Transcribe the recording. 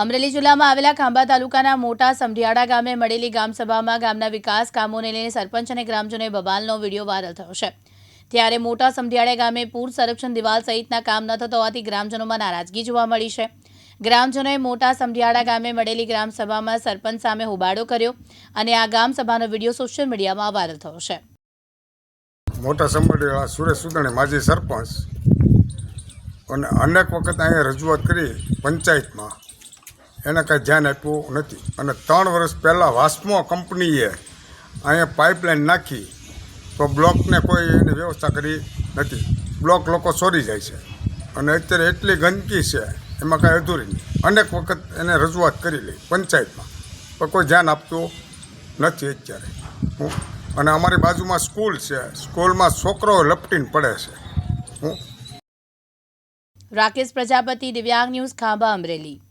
અમરેલી જિલ્લામાં આવેલા ખાંભા તાલુકાના મોટા સમઢિયાળા ગામે મળેલી ગામસભામાં ગામના વિકાસ કામોને લઈને સરપંચ અને ગ્રામજનોએ બબાલનો વીડિયો વાયરલ થયો છે. ત્યારે મોટા સમઢિયાળા ગામે પૂર સંરક્ષણ દિવાલ સહિતના કામ ન થતા હોવાથી ગ્રામજનોમાં નારાજગી જોવા મળી છે. ગ્રામજનોએ મોટા સમઢિયાળા ગામે મળેલી ગ્રામસભામાં સરપંચ સામે હોબાળો કર્યો અને આ ગામસભાનો વીડિયો સોશિયલ મીડિયામાં વાયરલ થયો છે. મોટા સમઢિયાળા સુરેશ સુદાણી માજી સરપંચ અને અનેક વખત અહીંયા રજૂઆત કરી પંચાયતમાં. એને કાંઈ ધ્યાન આપ્યું નથી. અને ત્રણ વર્ષ પહેલાં વાસ્મો કંપનીએ અહીંયા પાઇપલાઇન નાખી તો બ્લોકને કોઈ એની વ્યવસ્થા કરી નથી. બ્લોક લોકો છોડી જાય છે. અને અત્યારે એટલી ગંદકી છે, એમાં કાંઈ અધૂરી નહીં. અનેક વખત એને રજૂઆત કરી લઈ પંચાયતમાં. પણ કોઈ ધ્યાન આપતું નથી અત્યારે. હું, અને અમારી બાજુમાં સ્કૂલ છે. સ્કૂલમાં છોકરો લપટીને પડે છે. હું રાકેશ પ્રજાપતિ, દિવ્યાંગ ન્યૂઝ ખાંભા અમરેલી.